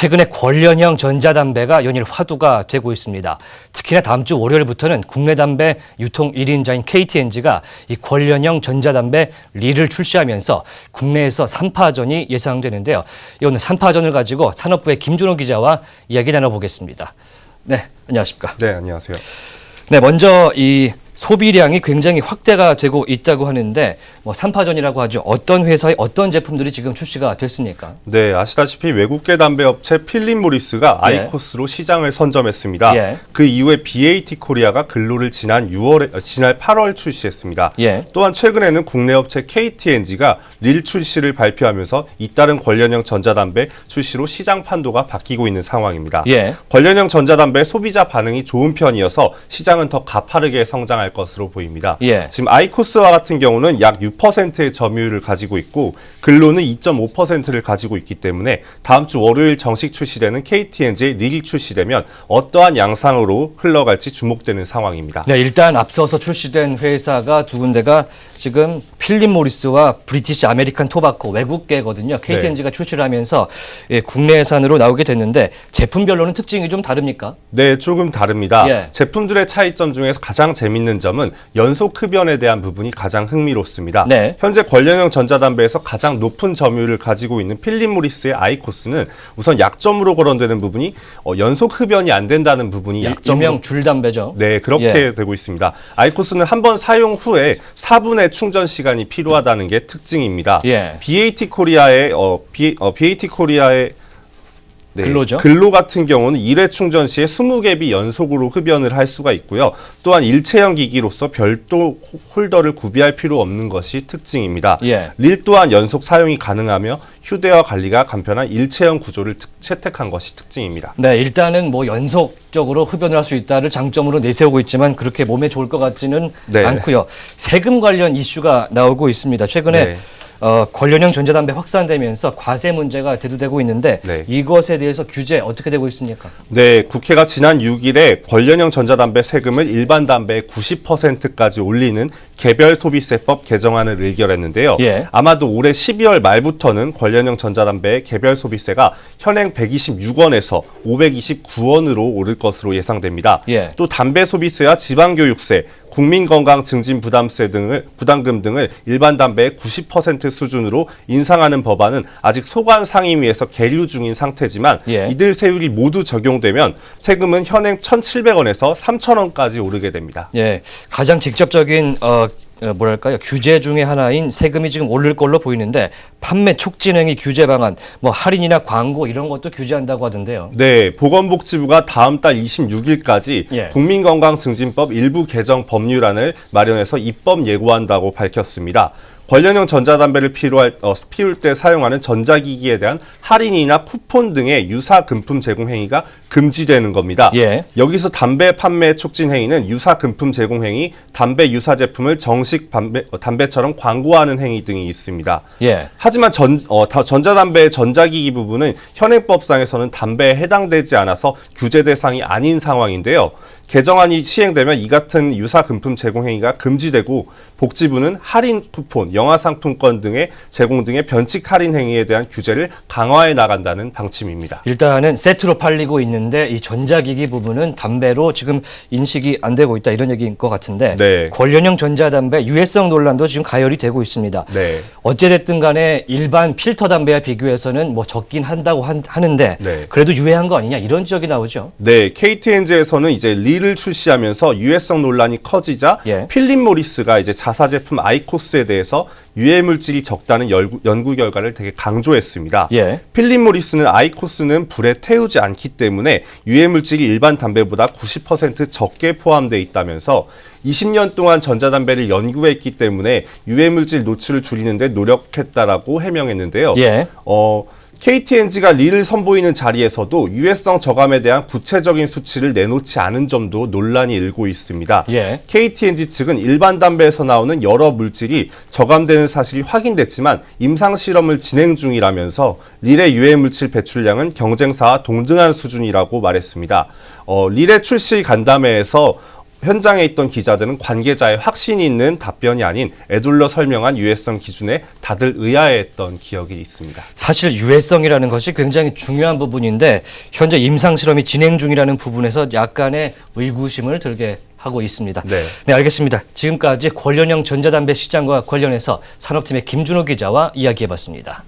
최근에 관련형 전자담배가 연일 화두가 되고 있습니다. 특히나 다음 주 월요일부터는 국내 담배 유통 1인자인 KTNG가 이 관련형 전자담배 리를 출시하면서 국내에서 3파전이 예상되는데요. 이 오늘 3파전을 가지고 산업부의 김준호 기자와 이야기 나눠보겠습니다. 네, 안녕하십니까. 네, 안녕하세요. 네, 먼저 이 소비량이 굉장히 확대가 되고 있다고 하는데 뭐 3파전이라고 하죠. 어떤 회사의 어떤 제품들이 지금 출시가 됐습니까? 네, 아시다시피 외국계 담배 업체 필립 모리스가 예. 아이코스로 시장을 선점했습니다. 예. 그 이후에 BAT 코리아가 근로를 지난 6월에 어, 지난 8월 출시했습니다. 예. 또한 최근에는 국내 업체 KTNG가 릴 출시를 발표하면서 잇따른 관련형 전자담배 출시로 시장 판도가 바뀌고 있는 상황입니다. 예. 관련형 전자담배 소비자 반응이 좋은 편이어서 시장은 더 가파르게 성장할 것으로 보입니다. 예. 지금 아이코스와 같은 경우는 약 6%의 점유율을 가지고 있고 근로는 2.5%를 가지고 있기 때문에 다음 주 월요일 정식 출시되는 KTNG의 릴이 출시되면 어떠한 양상으로 흘러갈지 주목되는 상황입니다. 네, 일단 앞서서 출시된 회사가 두 군데가 지금 필립 모리스와 브리티시 아메리칸 토바코 외국계거든요. KTNG가 출시를 하면서 예, 국내산으로 나오게 됐는데 제품별로는 특징이 좀 다릅니까? 네, 조금 다릅니다. 예. 제품들의 차이점 중에서 가장 재밌는 점은 연속 흡연에 대한 부분이 가장 흥미롭습니다. 네. 현재 관련형 전자담배에서 가장 높은 점유율을 가지고 있는 필립 모리스의 아이코스는 우선 약점으로 거론되는 부분이 어, 연속 흡연이 안 된다는 부분이 약점으로 일명 줄담배죠. 네, 그렇게 예. 되고 있습니다. 아이코스는 한 번 사용 후에 4분의 충전 시간이 필요하다는 게 특징입니다. 예. BAT 코리아의 어, B, 어, BAT 코리아의 네, 근로죠? 근로 같은 경우는 1회 충전 시에 20갭이 연속으로 흡연을 할 수가 있고요. 또한 일체형 기기로서 별도 호- 홀더를 구비할 필요 없는 것이 특징입니다. 예. 릴 또한 연속 사용이 가능하며 휴대와 관리가 간편한 일체형 구조를 특- 채택한 것이 특징입니다. 네, 일단은 뭐 연속적으로 흡연을 할 수 있다를 장점으로 내세우고 있지만 그렇게 몸에 좋을 것 같지는 네. 않고요. 세금 관련 이슈가 나오고 있습니다. 최근에 네. 어, 관련형 전자담배 확산되면서 과세 문제가 대두되고 있는데 네. 이것에 대해서 규제 어떻게 되고 있습니까? 네, 국회가 지난 6일에 관련형 전자담배 세금을 일반 담배의 90%까지 올리는 개별 소비세법 개정안을 의결했는데요. 예. 아마도 올해 12월 말부터는 관련형 전자담배의 개별 소비세가 현행 126원에서 529원으로 오를 것으로 예상됩니다. 예. 또 담배 소비세와 지방교육세, 국민건강증진부담세 등을 부담금 등을 일반 담배의 90% 수준으로 인상하는 법안은 아직 소관 상임위에서 계류 중인 상태지만 예. 이들 세율이 모두 적용되면 세금은 현행 1,700원에서 3,000원까지 오르게 됩니다. 예, 가장 직접적인 어, 어, 뭐랄까요 규제 중에 하나인 세금이 지금 오를 걸로 보이는데 판매 촉진행위 규제 방안, 뭐 할인이나 광고 이런 것도 규제한다고 하던데요. 네, 보건복지부가 다음 달 26일까지 예. 국민건강증진법 일부 개정 법률안을 마련해서 입법 예고한다고 밝혔습니다. 관련형 전자담배를 필요할, 어, 피울 때 사용하는 전자기기에 대한 할인이나 쿠폰 등의 유사 금품 제공 행위가 금지되는 겁니다. 예. 여기서 담배 판매 촉진 행위는 유사 금품 제공 행위, 담배 유사 제품을 정식 담배, 어, 담배처럼 광고하는 행위 등이 있습니다. 예. 하지만 전, 어, 다- 전자담배의 전자기기 부분은 현행법상에서는 담배에 해당되지 않아서 규제 대상이 아닌 상황인데요. 개정안이 시행되면 이 같은 유사 금품 제공 행위가 금지되고 복지부는 할인 쿠폰, 영화 상품권 등의 제공 등의 변칙 할인 행위에 대한 규제를 강화해 나간다는 방침입니다. 일단은 세트로 팔리고 있는데 이 전자기기 부분은 담배로 지금 인식이 안 되고 있다 이런 얘기인 것 같은데 네. 관련형 전자담배 유해성 논란도 지금 가열이 되고 있습니다. 네. 어찌됐든 간에 일반 필터 담배와 비교해서는 뭐 적긴 한다고 한- 하는데 네. 그래도 유해한 거 아니냐 이런 지적이 나오죠. 네, KTNG에서는 이제 릴을 출시하면서 유해성 논란이 커지자 예. 필립 모리스가 이제 자사 제품 아이코스에 대해서 유해 물질이 적다는 연구, 연구 결과를 되게 강조했습니다. 예. 필립 모리스는 아이코스는 불에 태우지 않기 때문에 유해 물질이 일반 담배보다 90% 적게 포함되어 있다면서 20년 동안 전자담배를 연구했기 때문에 유해 물질 노출을 줄이는데 노력했다라고 해명했는데요. 예. 어, KTNG가 릴을 선보이는 자리에서도 유해성 저감에 대한 구체적인 수치를 내놓지 않은 점도 논란이 일고 있습니다. 예. KTNG 측은 일반 담배에서 나오는 여러 물질이 저감되는 사실이 확인됐지만 임상 실험을 진행 중이라면서 릴의 유해 물질 배출량은 경쟁사와 동등한 수준이라고 말했습니다. 어, 릴의 출시 간담회에서 현장에 있던 기자들은 관계자의 확신이 있는 답변이 아닌 애둘러 설명한 유해성 기준에 다들 의아해했던 기억이 있습니다. 사실 유해성이라는 것이 굉장히 중요한 부분인데 현재 임상 실험이 진행 중이라는 부분에서 약간의 의구심을 들게 하고 있습니다. 네. 네, 알겠습니다. 지금까지 관련형 전자담배 시장과 관련해서 산업팀의 김준호 기자와 이야기해봤습니다.